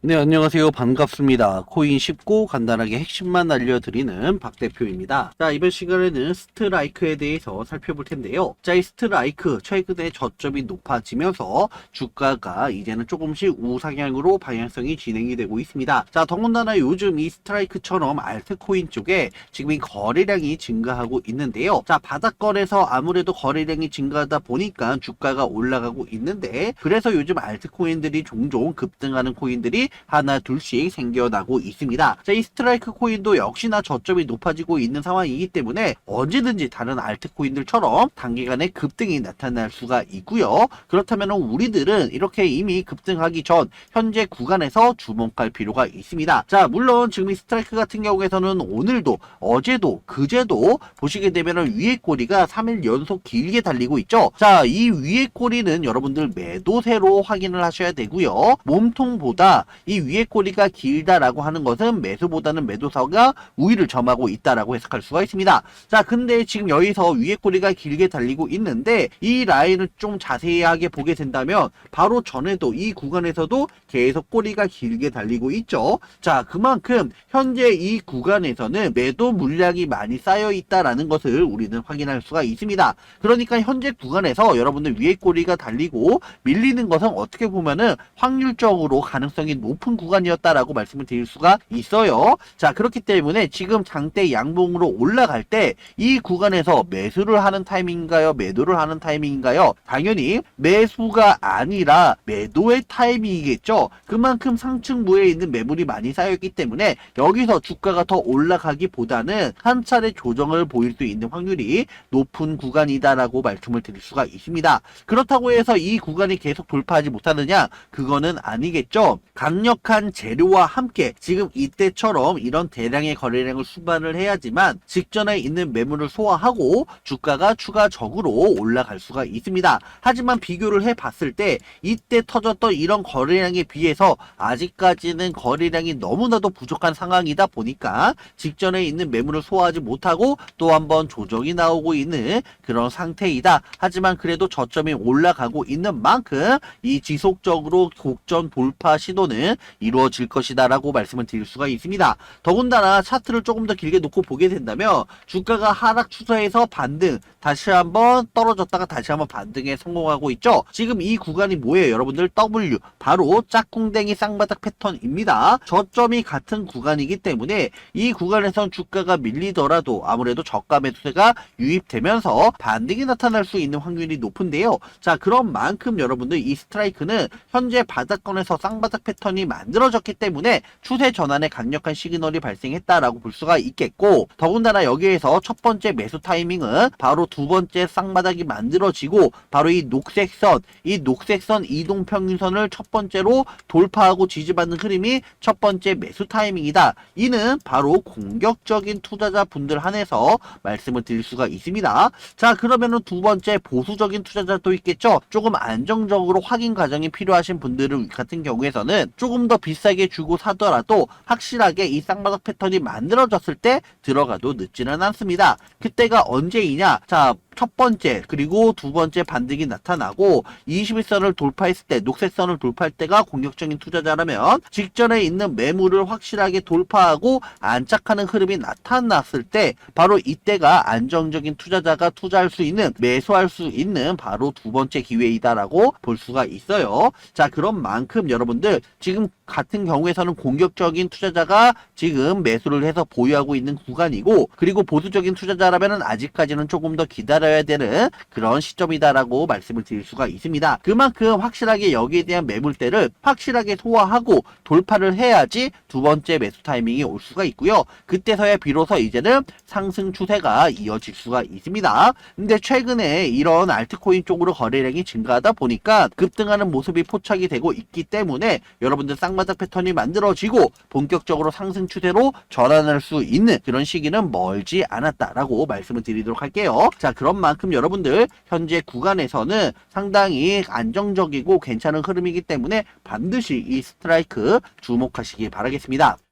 네, 안녕하세요. 반갑습니다. 코인 쉽고 간단하게 핵심만 알려드리는 박 대표입니다. 자, 이번 시간에는 스트라이크에 대해서 살펴볼 텐데요. 자, 이 스트라이크, 최근에 저점이 높아지면서 주가가 이제는 조금씩 우상향으로 방향성이 진행이 되고 있습니다. 자, 더군다나 요즘 이 스트라이크처럼 알트코인 쪽에 지금 이 거래량이 증가하고 있는데요. 자, 바닥권에서 아무래도 거래량이 증가하다 보니까 주가가 올라가고 있는데, 그래서 요즘 알트코인들이 종종 급등하는 코인들이 하나 둘씩 생겨나고 있습니다. 자, 이 스트라이크 코인도 역시나 저점이 높아지고 있는 상황이기 때문에 언제든지 다른 알트코인들처럼 단기간에 급등이 나타날 수가 있고요. 그렇다면 우리들은 이렇게 이미 급등하기 전 현재 구간에서 주목할 필요가 있습니다. 자, 물론 지금 이 스트라이크 같은 경우에서는 오늘도 어제도 그제도 보시게 되면 위에 꼬리가 3일 연속 길게 달리고 있죠. 자, 이 위에 꼬리는 여러분들 매도세로 확인을 하셔야 되고요. 몸통보다 이 위에 꼬리가 길다라고 하는 것은 매수보다는 매도사가 우위를 점하고 있다라고 해석할 수가 있습니다. 자, 근데 지금 여기서 위에 꼬리가 길게 달리고 있는데 이 라인을 좀 자세하게 보게 된다면 바로 전에도 이 구간에서도 계속 꼬리가 길게 달리고 있죠. 자, 그만큼 현재 이 구간에서는 매도 물량이 많이 쌓여 있다라는 것을 우리는 확인할 수가 있습니다. 그러니까 현재 구간에서 여러분들 위에 꼬리가 달리고 밀리는 것은 어떻게 보면은 확률적으로 가능성이 높은 구간이었다라고 말씀을 드릴 수가 있어요. 자, 그렇기 때문에 지금 장대 양봉으로 올라갈 때 이 구간에서 매수를 하는 타이밍인가요? 매도를 하는 타이밍인가요? 당연히 매수가 아니라 매도의 타이밍이겠죠. 그만큼 상층부에 있는 매물이 많이 쌓여있기 때문에 여기서 주가가 더 올라가기보다는 한 차례 조정을 보일 수 있는 확률이 높은 구간이다라고 말씀을 드릴 수가 있습니다. 그렇다고 해서 이 구간이 계속 돌파하지 못하느냐? 그거는 아니겠죠. 강력 한 재료와 함께 지금 이때처럼 이런 대량의 거래량을 수반을 해야지만 직전에 있는 매물을 소화하고 주가가 추가적으로 올라갈 수가 있습니다. 하지만 비교를 해 봤을 때 이때 터졌던 이런 거래량에 비해서 아직까지는 거래량이 너무나도 부족한 상황이다 보니까 직전에 있는 매물을 소화하지 못하고 또 한번 조정이 나오고 있는 그런 상태이다. 하지만 그래도 저점이 올라가고 있는 만큼 이 지속적으로 곡전 돌파 시도는 이루어질 것이다라고 말씀을 드릴 수가 있습니다. 더군다나 차트를 조금 더 길게 놓고 보게 된다면 주가가 하락 추세에서 반등 다시 한번 떨어졌다가 다시 한번 반등에 성공하고 있죠. 지금 이 구간이 뭐예요, 여러분들? W 바로 짝꿍댕이 쌍바닥 패턴입니다. 저점이 같은 구간이기 때문에 이 구간에선 주가가 밀리더라도 아무래도 저가 매수세가 유입되면서 반등이 나타날 수 있는 확률이 높은데요. 자, 그런 만큼 여러분들 이 스트라이크는 현재 바닥권에서 쌍바닥 패턴이 만들어졌기 때문에 추세 전환에 강력한 시그널이 발생했다라고 볼 수가 있겠고 더군다나 여기에서 첫 번째 매수 타이밍은 바로 두 번째 쌍바닥이 만들어지고 바로 이 녹색 선 이 녹색 선 이동 평균선을 첫 번째로 돌파하고 지지받는 흐름이 첫 번째 매수 타이밍이다. 이는 바로 공격적인 투자자 분들 한해서 말씀을 드릴 수가 있습니다. 자 그러면은 두 번째 보수적인 투자자도 있겠죠. 조금 안정적으로 확인 과정이 필요하신 분들 같은 경우에서는 조금 더 비싸게 주고 사더라도 확실하게 이 쌍바닥 패턴이 만들어졌을 때 들어가도 늦지는 않습니다. 그때가 언제이냐? 자, 첫 번째 그리고 두 번째 반등이 나타나고 21선을 돌파했을 때 녹색선을 돌파할 때가 공격적인 투자자라면 직전에 있는 매물을 확실하게 돌파하고 안착하는 흐름이 나타났을 때 바로 이때가 안정적인 투자자가 투자할 수 있는 매수할 수 있는 바로 두 번째 기회이다라고 볼 수가 있어요. 자 그런 만큼 여러분들 지금 같은 경우에서는 공격적인 투자자가 지금 매수를 해서 보유하고 있는 구간이고 그리고 보수적인 투자자라면 아직까지는 조금 더 기다려 야 되는 그런 시점이다라고 말씀을 드릴 수가 있습니다. 그만큼 확실하게 여기에 대한 매물대를 확실하게 소화하고 돌파를 해야지 두 번째 매수 타이밍이 올 수가 있고요. 그때서야 비로소 이제는 상승 추세가 이어질 수가 있습니다. 근데 최근에 이런 알트코인 쪽으로 거래량이 증가하다 보니까 급등하는 모습이 포착이 되고 있기 때문에 여러분들 쌍바닥 패턴이 만들어지고 본격적으로 상승 추세로 전환할 수 있는 그런 시기는 멀지 않았다라고 말씀을 드리도록 할게요. 자, 그런 만큼 여러분들 현재 구간에서는 상당히 안정적이고 괜찮은 흐름이기 때문에 반드시 이 스트라이크 주목하시기 바라겠습니다.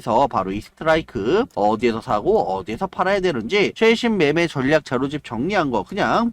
서 바로 이 스트라이크 어디에서 사고 어디에서 팔아야 되는지 최신 매매 전략 자료집 정리한 거 그냥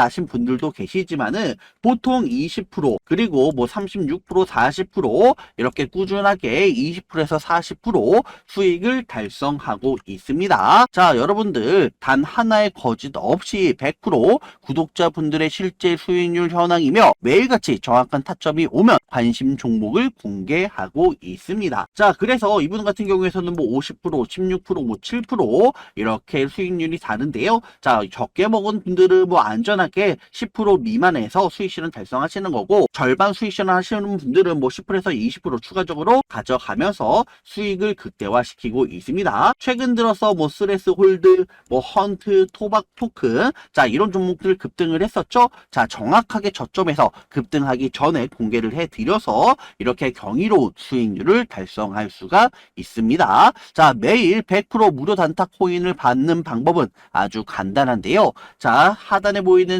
나신 분들도 계시지만은 보통 20% 그리고 뭐 36% 40% 이렇게 꾸준하게 20%에서 40% 수익을 달성하고 있습니다. 자, 여러분들 단 하나의 거짓 없이 100% 구독자분들의 실제 수익률 현황이며 매일같이 정확한 타점이 오면 관심 종목을 공개하고 있습니다. 자, 그래서 이분 같은 경우에서는 뭐 50%, 16%, 뭐 7% 이렇게 수익률이 다른데요. 자, 적게 먹은 분들은 뭐 안전하게 10% 미만에서 수익 실현 달성하시는 거고 절반 수익 실현 하시는 분들은 뭐 10%에서 20% 추가적으로 가져가면서 수익을 극대화시키고 있습니다. 최근 들어서 뭐 스레스 홀드, 뭐 헌트, 토박 토큰 자 이런 종목들 급등을 했었죠. 자 정확하게 저점에서 급등하기 전에 공개를 해드려서 이렇게 경이로운 수익률을 달성할 수가 있습니다. 자 매일 100% 무료 단타 코인을 받는 방법은 아주 간단한데요. 자 하단에 보이는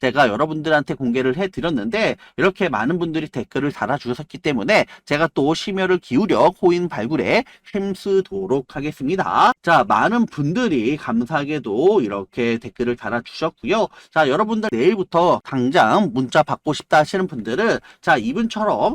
제가 여러분들한테 공개를 해드렸는데 이렇게 많은 분들이 댓글을 달아주셨기 때문에 제가 또 심혈을 기울여 코인 발굴에 힘쓰도록 하겠습니다. 자, 많은 분들이 감사하게도 이렇게 댓글을 달아주셨고요. 자, 여러분들 내일부터 당장 문자 받고 싶다 하시는 분들은 자, 이분처럼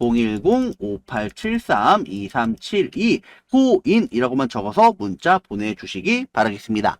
010-5873-2372 코인이라고만 적어서 문자 보내주시기 바라겠습니다.